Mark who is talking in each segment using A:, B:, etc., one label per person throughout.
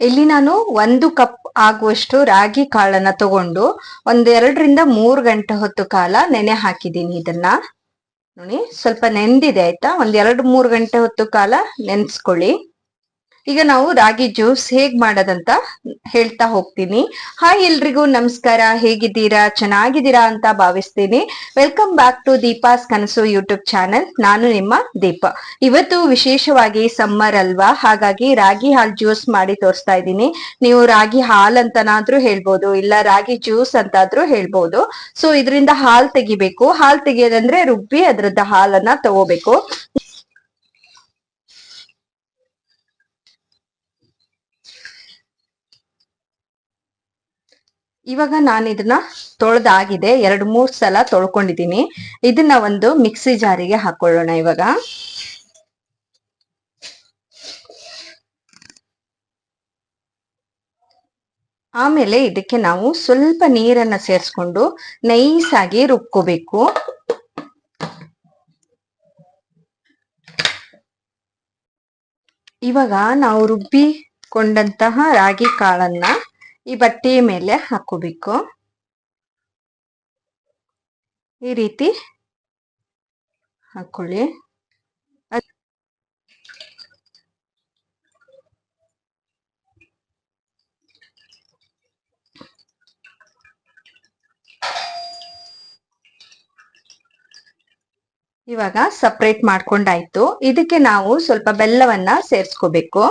A: ಇಲ್ಲಿ ನಾನು ಒಂದು ಕಪ್ ಆಗುವಷ್ಟು ರಾಗಿ ಕಾಳನ್ನ ತಗೊಂಡು ಒಂದೆರಡರಿಂದ ಮೂರ್ ಗಂಟೆ ಹೊತ್ತು ಕಾಲ ನೆನೆ ಹಾಕಿದೀನಿ ಇದನ್ನ. ನೋಡಿ, ಸ್ವಲ್ಪ ನೆಂದಿದೆ ಆಯ್ತಾ? ಒಂದ್ ಎರಡ್ ಮೂರ್ ಗಂಟೆ ಹೊತ್ತು ಕಾಲ ನೆನ್ಸ್ಕೊಳ್ಳಿ. ಈಗ ನಾವು ರಾಗಿ ಜ್ಯೂಸ್ ಹೇಗ್ ಮಾಡೋದಂತ ಹೇಳ್ತಾ ಹೋಗ್ತೀನಿ. ಹಾಯ್ ಎಲ್ರಿಗೂ ನಮಸ್ಕಾರ. ಹೇಗಿದ್ದೀರಾ? ಚೆನ್ನಾಗಿದ್ದೀರಾ ಅಂತ ಭಾವಿಸ್ತೀನಿ. ವೆಲ್ಕಮ್ ಬ್ಯಾಕ್ ಟು ದೀಪಾಸ್ ಕನಸು ಯೂಟ್ಯೂಬ್ ಚಾನೆಲ್ ನಾನು ನಿಮ್ಮ ದೀಪ. ಇವತ್ತು ವಿಶೇಷವಾಗಿ ಸಮ್ಮರ್ ಅಲ್ವಾ? ಹಾಗಾಗಿ ರಾಗಿ ಹಾಲ್ ಜ್ಯೂಸ್ ಮಾಡಿ ತೋರಿಸ್ತಾ ಇದ್ದೀನಿ. ನೀವು ರಾಗಿ ಹಾಲ್ ಅಂತನಾದ್ರೂ ಹೇಳ್ಬೋದು, ಇಲ್ಲ ರಾಗಿ ಜ್ಯೂಸ್ ಅಂತಾದ್ರೂ ಹೇಳ್ಬೋದು. ಸೊ ಇದರಿಂದ ಹಾಲ್ ತೆಗಿಬೇಕು. ಹಾಲ್ ತೆಗಿಯೋದಂದ್ರೆ ರುಬ್ಬಿ ಅದ್ರದ್ದು ಹಾಲನ್ನ ತಗೋಬೇಕು. ಇವಾಗ ನಾನು ಇದನ್ನ ತೊಳೆದಾಗಿದೆ. ಎರಡು, ಮೂರು ಸಲ ತೊಳ್ಕೊಂಡಿದ್ದೀನಿ. ಇದನ್ನ ಒಂದು ಮಿಕ್ಸಿ ಜಾರಿಗೆ ಹಾಕೊಳ್ಳೋಣ ಇವಾಗ. ಆಮೇಲೆ ಇದಕ್ಕೆ ನಾವು ಸ್ವಲ್ಪ ನೀರನ್ನ ಸೇರಿಸ್ಕೊಂಡು ನೈಸ್ ಆಗಿ ರುಬ್ಕೋಬೇಕು. ಇವಾಗ ನಾವು ರುಬ್ಬಿಕೊಂಡಂತಹ ರಾಗಿ ಕಾಳನ್ನ ಈ ಬಟ್ಟೆಯ ಮೇಲೆ ಹಾಕೋಬೇಕು. ಈ ರೀತಿ ಹಾಕೊಳ್ಳಿ. ಇವಾಗ ಸಪ್ರೇಟ್ ಮಾಡ್ಕೊಂಡಾಯ್ತು. ಇದಕ್ಕೆ ನಾವು ಸ್ವಲ್ಪ ಬೆಲ್ಲವನ್ನ ಸೇರ್ಸ್ಕೋಬೇಕು.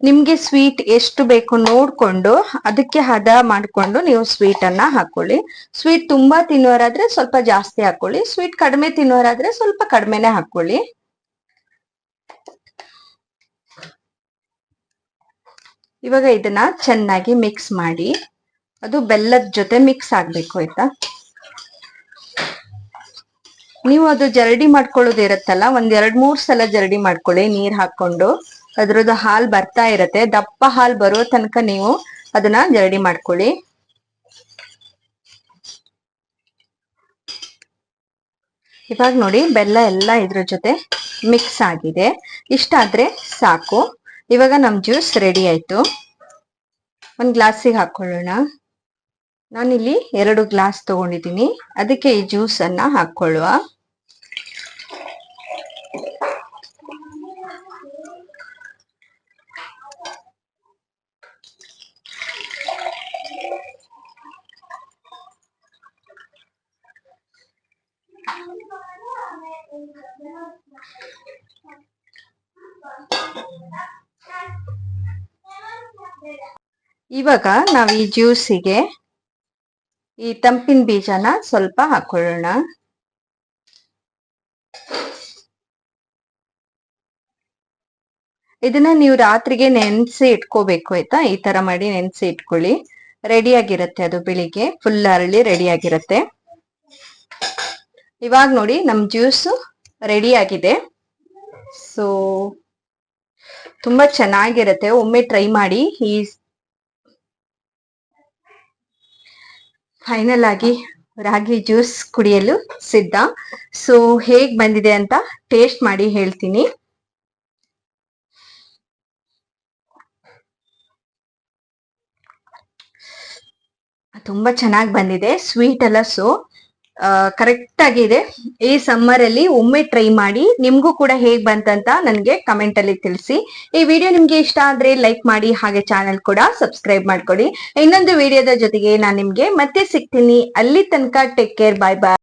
A: ನಿಮ್ಗೆ ಸ್ವೀಟ್ ಎಷ್ಟು ಬೇಕು ನೋಡ್ಕೊಂಡು ಅದಕ್ಕೆ ಹದ ಮಾಡ್ಕೊಂಡು ನೀವು ಸ್ವೀಟ್ ಅನ್ನ ಹಾಕೊಳ್ಳಿ. ಸ್ವೀಟ್ ತುಂಬಾ ತಿನ್ನೋರಾದ್ರೆ ಸ್ವಲ್ಪ ಜಾಸ್ತಿ ಹಾಕೊಳ್ಳಿ. ಸ್ವೀಟ್ ಕಡಿಮೆ ತಿನ್ನೋರಾದ್ರೆ ಸ್ವಲ್ಪ ಕಡಿಮೆನೆ ಹಾಕೊಳ್ಳಿ. ಇವಾಗ ಇದನ್ನ ಚೆನ್ನಾಗಿ ಮಿಕ್ಸ್ ಮಾಡಿ. ಅದು ಬೆಲ್ಲದ ಜೊತೆ ಮಿಕ್ಸ್ ಆಗ್ಬೇಕು, ಆಯ್ತಾ? ನೀವು ಅದು ಜರಡಿ ಮಾಡ್ಕೊಳ್ಳೋದು ಇರತ್ತಲ್ಲ ಒಂದ್ ಎರಡ್ ಮೂರ್ ಸಲ ಜರಡಿ ಮಾಡ್ಕೊಳ್ಳಿ, ನೀರ್ ಹಾಕೊಂಡು ಅದ್ರದ್ದು ಹಾಲ್ ಬರ್ತಾ ಇರತ್ತೆ. ದಪ್ಪ ಹಾಲ್ ಬರೋ ತನಕ ನೀವು ಅದನ್ನ ಜರಡಿ ಮಾಡ್ಕೊಳ್ಳಿ. ಇವಾಗ ನೋಡಿ, ಬೆಲ್ಲ ಎಲ್ಲ ಇದ್ರ ಜೊತೆ ಮಿಕ್ಸ್ ಆಗಿದೆ. ಇಷ್ಟಾದ್ರೆ ಸಾಕು. ಇವಾಗ ನಮ್ ಜ್ಯೂಸ್ ರೆಡಿ ಆಯ್ತು. ಒಂದ್ ಗ್ಲಾಸಿಗೆ ಹಾಕೊಳ್ಳೋಣ. ನಾನಿಲ್ಲಿ ಎರಡು ಗ್ಲಾಸ್ ತಗೊಂಡಿದ್ದೀನಿ. ಅದಕ್ಕೆ ಈ ಜ್ಯೂಸನ್ನ ಅನ್ನ ಇವಾಗ ನಾವು ಈ ಜ್ಯೂಸಿಗೆ ಈ ತಂಪಿನ ಬೀಜನ ಸ್ವಲ್ಪ ಹಾಕೊಳ್ಳೋಣ. ಇದನ್ನ ನೀವು ರಾತ್ರಿಗೆ ನೆನೆಸಿ ಇಟ್ಕೋಬೇಕು, ಆಯ್ತಾ? ಈ ತರ ಮಾಡಿ ನೆನೆಸಿ ಇಟ್ಕೊಳ್ಳಿ. ರೆಡಿ ಆಗಿರತ್ತೆ ಅದು ಬೆಳಿಗ್ಗೆ ಫುಲ್ ಅರಳಿ ರೆಡಿ ಆಗಿರತ್ತೆ. ಇವಾಗ ನೋಡಿ ನಮ್ ಜ್ಯೂಸ್ ರೆಡಿ ಆಗಿದೆ. ಸೊ ತುಂಬಾ ಚೆನ್ನಾಗಿರತ್ತೆ. ಒಮ್ಮೆ ಟ್ರೈ ಮಾಡಿ ಈ ಫೈನಲ್ ಆಗಿ ರಾಗಿ ಜ್ಯೂಸ್ ಕುಡಿಯಲು ಸಿದ್ಧ. ಸೊ ಹೇಗ್ ಬಂದಿದೆ ಅಂತ ಟೇಸ್ಟ್ ಮಾಡಿ ಹೇಳ್ತೀನಿ. ತುಂಬಾ ಚೆನ್ನಾಗಿ ಬಂದಿದೆ ಸ್ವೀಟ್ ಎಲ್ಲ ಸೊ ಕರೆಕ್ಟ್ ಆಗಿದೆ ಈ ಸಮ್ಮರ್ ಅಲ್ಲಿ ಒಮ್ಮೆ ಟ್ರೈ ಮಾಡಿ ನಿಮ್ಗೂ ಕೂಡ ಹೇಗ್ ಬಂತಂತ ನನ್ಗೆ ಕಮೆಂಟ್ ಅಲ್ಲಿ ತಿಳಿಸಿ. ಈ ವಿಡಿಯೋ ನಿಮ್ಗೆ ಇಷ್ಟ ಆದ್ರೆ ಲೈಕ್ ಮಾಡಿ, ಹಾಗೆ ಚಾನೆಲ್ ಕೂಡ ಸಬ್ಸ್ಕ್ರೈಬ್ ಮಾಡ್ಕೊಡಿ. ಇನ್ನೊಂದು ವಿಡಿಯೋದ ಜೊತೆಗೆ ನಾನ್ ನಿಮ್ಗೆ ಮತ್ತೆ ಸಿಗ್ತೀನಿ. ಅಲ್ಲಿ ತನಕ ಟೇಕ್ ಕೇರ್ ಬಾಯ್ ಬಾಯ್